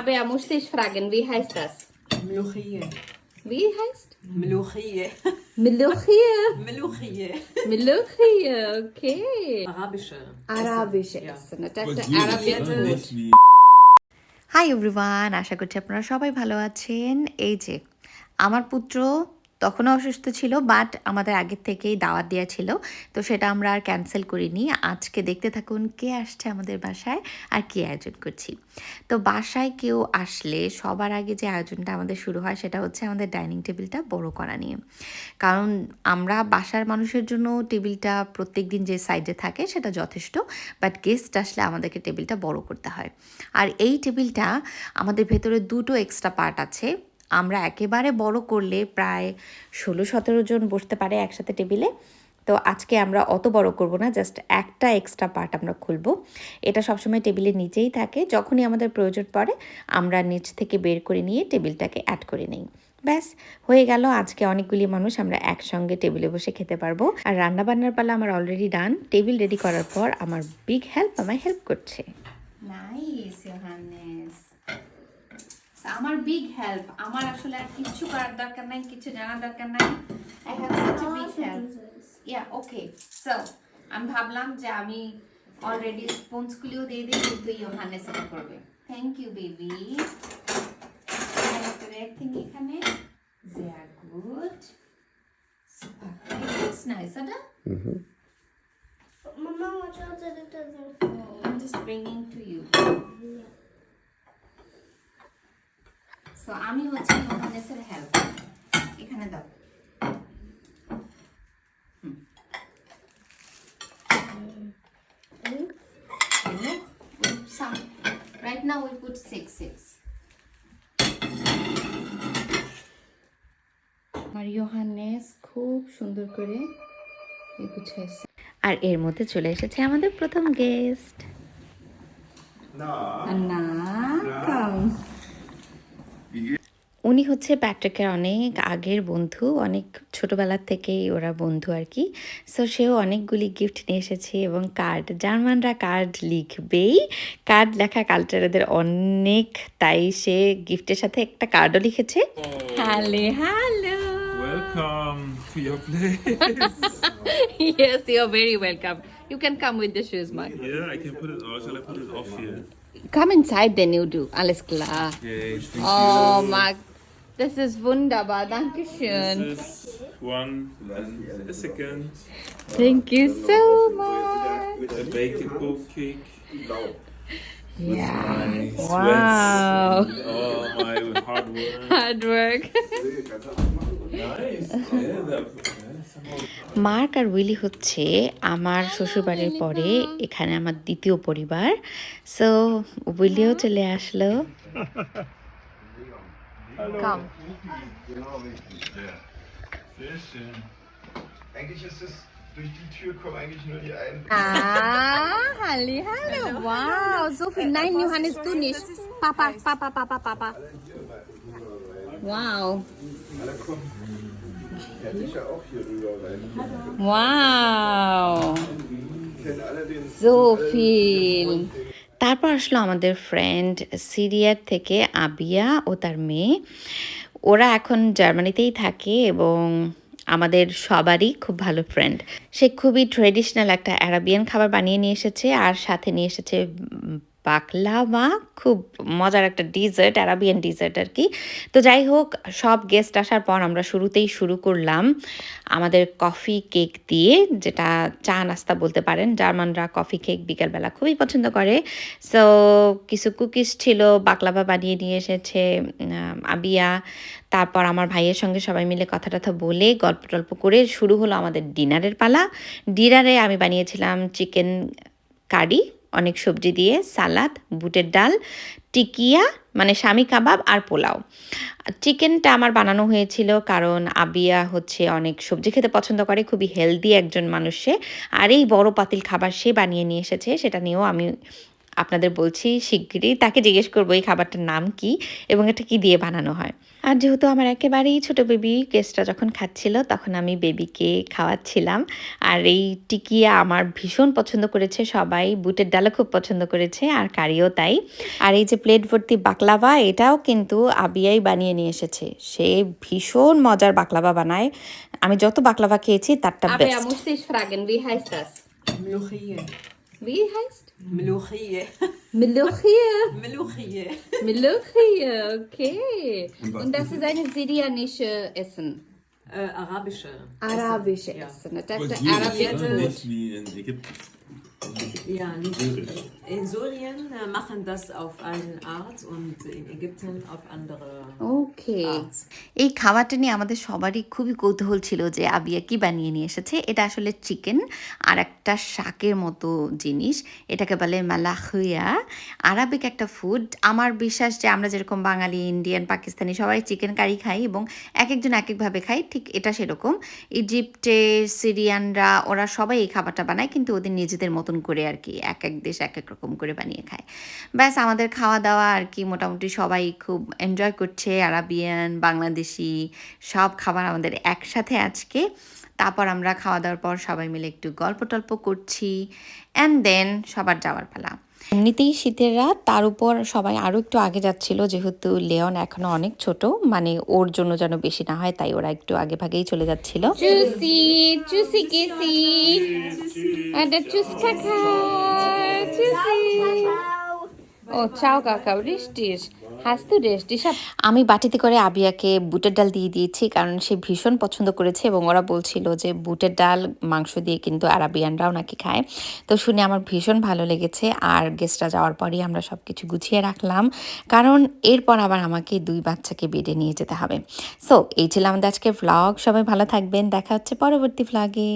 Aber er muss dich fragen, wie heißt das? Meluchie. Wie heißt? Meluchie. Meluchie. Meluchie. Meluchie, okay. Arabische. Arabische Ja. Essen. Das Was ist Arabisch. Hi everyone আশা করছি আপনারা সবাই ভালো আছেন এই যে আমার পুত্র তখনও অসুস্থ ছিল বাট আমাদের আগের থেকেই দাওয়াত দেওয়া ছিল। তো সেটা আমরা আর ক্যান্সেল করিনি। আজকে দেখতে থাকুন কে আসছে আমাদের বাসায় আর কি আয়োজন করছি। তো বাসায় কেউ আসলে সবার আগে যে আয়োজনটা আমাদের শুরু হয় সেটা হচ্ছে আমাদের ডাইনিং টেবিলটা বড় করা নিয়ে। কারণ আমরা বাসার মানুষের জন্য টেবিলটা প্রত্যেক দিন যে সাইডে থাকে সেটা যথেষ্ট বাট গেস্ট আসলে আমাদেরকে টেবিলটা বড় করতে হয়। আর এই টেবিলটা আমাদের ভেতরে দুটো এক্সট্রা পার্ট আছে। আমরা একেবারে বড় করলে প্রায় ষোলো, সতেরো জন বসতে পারে একসাথে টেবিলে। তো আজকে আমরা অত বড় করব না জাস্ট একটা এক্সট্রা পার্ট আমরা খুলব। এটা সবসময় টেবিলের নিচেই থাকে, যখনই আমাদের প্রয়োজন পড়ে, আমরা নিচ থেকে বের করে নিয়ে টেবিলটাকে অ্যাড করে নিই। ব্যাস, হয়ে গেল, আজকে অনেকগুলি মানুষ আমরা একসঙ্গে টেবিলে বসে খেতে পারব। আর রান্না বান্নার পালা আমার অলরেডি ডান টেবিল রেডি করার পর আমার বিগ হেল্প আমায় হেল্প করছে। নাইস আমার বিগ হেল্প আমার আসলে আর কিছু করার দরকার নাই কিছু জানার দরকার নাই। I have such a big help yeah okay so আমি ভাবলাম যে আমি অলরেডি স্পঞ্জগুলিও দিয়ে দিই কিন্তু ইয়োহানেস এটা করবে। থ্যাংক ইউ বেবি থিং এখানে। Sehr gut super. It's nice oder Mama, so আমি হচ্ছে ইয়োহানেসের হেল্প এখানে দাও. Right now we put six six. আমার ইয়োহানেস খুব সুন্দর করে গুছাইছে আর এর মধ্যে চলে এসেছে আমাদের প্রথম গেস্ট না। কাম উনি হচ্ছে প্যাট্রিকের অনেক আগের বন্ধু অনেক ছোটবেলার থেকেই ওরা বন্ধু আর কি। সো সেও অনেকগুলি গিফট নিয়ে এসেছে এবং কার্ড জার্মানরা কার্ড লিখবেই। কার্ড লেখা কালচারদের অনেক তাই সে গিফটের সাথে একটা কার্ডও লিখেছে। Hello hello welcome very welcome you can come with the shoes my yeah I can put it off shall I put Come inside, then you do. Alles klar. Yeah, oh, my das ist wunderbar. Dankeschön. This is one and a second. Thank you so much. A baking cake. Yeah. My Wow. Oh, my hard work. Hard work. nice. Yeah, that. Mark R Willy হচ্ছে আমার শ্বশুরবাড়ির পরে এখানে আমার দ্বিতীয় পরিবার so উইলিও চলে আসলো Komm. Sehr schön. Eigentlich ist es, durch die Tür kommen eigentlich nur die einen. Ah, halli, hallo. Wow, so viel. Nein, Johannes, du nicht. Papa, Papa, Papa, Papa. Wow. Ja, sicher auch hier rüber rein. Wow. Alle. So viel. তারপর আসলো আমাদের friend সিরিয়ার থেকে আবিয়া ও তার মেয়ে। ওরা এখন জার্মানিতেই থাকে এবং আমাদের সবারই খুব ভালো ফ্রেন্ড সে খুবই ট্রেডিশনাল একটা অ্যারাবিয়ান খাবার বানিয়ে নিয়ে এসেছে আর সাথে নিয়ে এসেছে উম, বাকলাভা খুব মজার একটা ডিজার্ট অ্যারাবিয়ান ডিজার্ট আর কি। তো যাই হোক সব গেস্ট আসার পর আমরা শুরুতেই শুরু করলাম আমাদের কফি কেক দিয়ে যেটা চা নাস্তা বলতে পারেন। জার্মানরা কফি কেক বিকালবেলা খুবই পছন্দ করে। সো কিছু কুকিজ ছিল বাকলাভা বানিয়ে নিয়ে এসেছে আবিয়া। তারপর আমার ভাইয়ের সঙ্গে সবাই মিলে কথা টথা বলে গল্প টল্প করে শুরু হলো আমাদের ডিনারের পালা। ডিনারে আমি বানিয়েছিলাম চিকেন কারি অনেক সবজি দিয়ে, সালাদ, বুটের ডাল, টিকিয়া মানে স্বামী কাবাব আর পোলাও। চিকেনটা আমার বানানো হয়েছিল কারণ আবিয়া হচ্ছে অনেক সবজি খেতে পছন্দ করে, খুবই হেলদি একজন মানুষে। আর এই বড় পাতিল খাবার সে বানিয়ে নিয়ে এসেছে, সেটা নিয়েও আমি আপনাদের বলছি শিগগিরই। তাকে জিজ্ঞেস করব এই খাবারটার নাম কি এবং এটা কি দিয়ে বানানো হয়। আর যেহেতু আমার একেবারেই ছোট বেবি কেসটা যখন খাচ্ছিল তখন আমি বেবিকে খাওয়াচ্ছিলাম। আর এই টিকিয়া আমার ভীষণ পছন্দ করেছে সবাই বুটের ডালও খুব পছন্দ করেছে আর কারিও তাই। আর এই যে প্লেট ভর্তি বাকলাভা এটাও কিন্তু আবিয়াই বানিয়ে নিয়ে এসেছে। সে ভীষণ মজার বাকলাভা বানায়। আমি যত বাকলাভা খেয়েছি তারটা best Wie heißt? Meluchie. Meluchie. Meluchie. Meluchie, okay. Und, das ist ein syrianisches Essen. Äh, arabische. Arabische Essen. Ja. Essen. Das ist arabisch. Nicht wie in Ägypten. Ja, nicht. In Syrien äh, machen das auf eine Art und in Ägypten auf andere Okay. Art. এই খাবারটা নিয়ে আমাদের সবারই খুবই কৌতূহল ছিল যে আবিয়া কি বানিয়ে নিয়ে এসেছে এটা আসলে চিকেন আর একটা শাকের মতো জিনিস এটাকে বলে মালাহুয়া আরবিক একটা ফুড আমার বিশ্বাস যে আমরা যেরকম বাঙালি ইন্ডিয়ান পাকিস্তানি সবাই চিকেন কারি খাই এবং এক একজন এক একভাবে খাই ঠিক এটা সেরকম ইজিপ্টে সিরিয়ানরা ওরা সবাই এই খাবারটা বানায় কিন্তু ওদের নিজেদের মতন করে আর কি, এক এক দেশ এক এক রকম করে বানিয়ে খায়। ব্যাস আমাদের খাওয়া দাওয়া আর কি মোটামুটি সবাই খুব এনজয় করছে, আরাবিয়ান, বাংলাদেশি, সব খাবার আমাদের একসাথে আজকে। তারপর আমরা খাওয়া দাওয়ার পর সবাই মিলে একটু গল্প টল্প করছি অ্যান্ড দেন সবার যাওয়ার পালা। এমনিতেই শীতের রাত, তার উপর সবাই আরও একটু আগে যাচ্ছিল, যেহেতু লেয়ন এখনও অনেক ছোট মানে ওর জন্য যেন বেশি না হয়, তাই ওরা একটু আগে ভাগেই চলে যাচ্ছিল। ও, চাও কাকা বৃষ্টির আমি বাটিতে করে আবিয়াকে বুটের ডাল দিয়ে দিয়েছি কারণ সে ভীষণ পছন্দ করেছে এবং ওরা বলছিল যে বুটের ডাল, মাংস দিয়ে কিন্তু আরাবিয়ানরাও নাকি খায়। তো শুনে আমার ভীষণ ভালো লেগেছে আর গেস্টরা যাওয়ার পরই আমরা সব কিছু গুছিয়ে রাখলাম কারণ এরপর আবার আমাকে দুই বাচ্চাকে বেডে নিয়ে যেতে হবে। সো এই ছিল আমাদের আজকে ভ্লগ সবাই ভালো থাকবেন। দেখা হচ্ছে পরবর্তী ভ্লগে